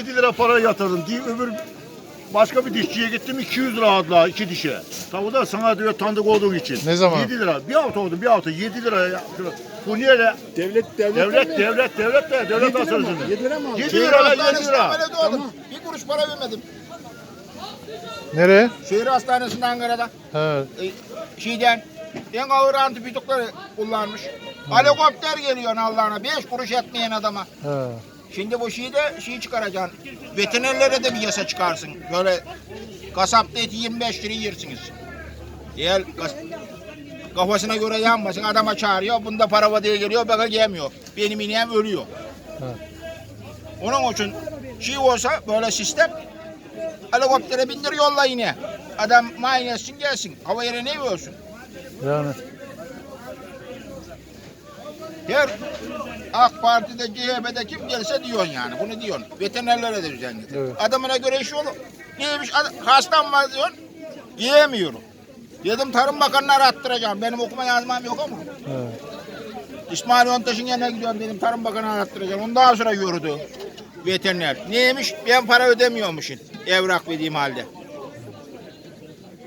7 lira para yatırdım diye öbür başka bir dişçiye gittim 200 lira aldılar iki dişe. Tabi da sana diyor tanıdık olduğun için. Ne zaman? 7 lira. Bir hafta oldu bir hafta 7 lira ya. Bu niye de? Devlet devlet Devlet devlet devlet de devlet Yedi lira mı? asırcını. Yedi lira mı aldın? 7 Şehir lira 7 hastanesinden lira. ameliyat oldum. Bir kuruş para vermedim. Nereye? Şehir hastanesinde Ankara'da. He. E, şeyden en ağır antibiyotikleri kullanmış. Helikopter geliyor Allah'ına. Beş kuruş etmeyen adama. He. Şimdi bu şeyi de şey çıkaracaksın. Veterinerlere de bir yasa çıkarsın. Böyle kasapta eti 25 lira yersiniz. Kas- kafasına göre yanmasın adama çağırıyor. Bunda para var diye geliyor bana gelmiyor. Benim ineğim ölüyor. Onun için şey olsa böyle sistem helikoptere bindir yolla yine. Adam muayene etsin gelsin. Hava yere ne veriyorsun? Yani. Her AK Parti'de, CHP'de kim gelse diyorsun yani. Bunu diyorsun. Veterinerlere de düzen getir. Evet. Adamına göre iş olur. Neymiş? Hastam var diyorsun. Yiyemiyorum. Dedim Tarım Bakanı'na arattıracağım. Benim okuma yazmam yok ama. He. İsmail Yontaş'ın yanına gidiyorum. Benim Tarım Bakanı'na arattıracağım. Ondan sonra yürüdü. Veteriner. Neymiş? Ben para ödemiyormuşum. Evrak verdiğim halde.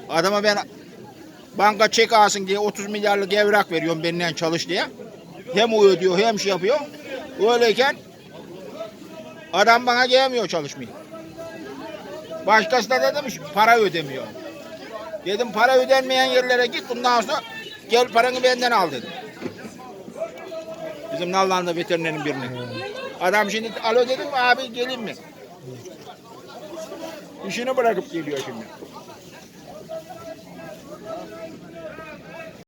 Adama ben banka çek alsın diye 30 milyarlık evrak veriyorum benden çalış diye. Hem o ödüyor hem şey yapıyor. Öyleyken adam bana gelmiyor çalışmaya. Başkası da demiş para ödemiyor. Dedim para ödenmeyen yerlere git bundan sonra gel paranı benden al dedim. Bizim Nallıhan'da veterinerin birine. Adam şimdi alo dedim abi geleyim mi? İşini bırakıp geliyor şimdi.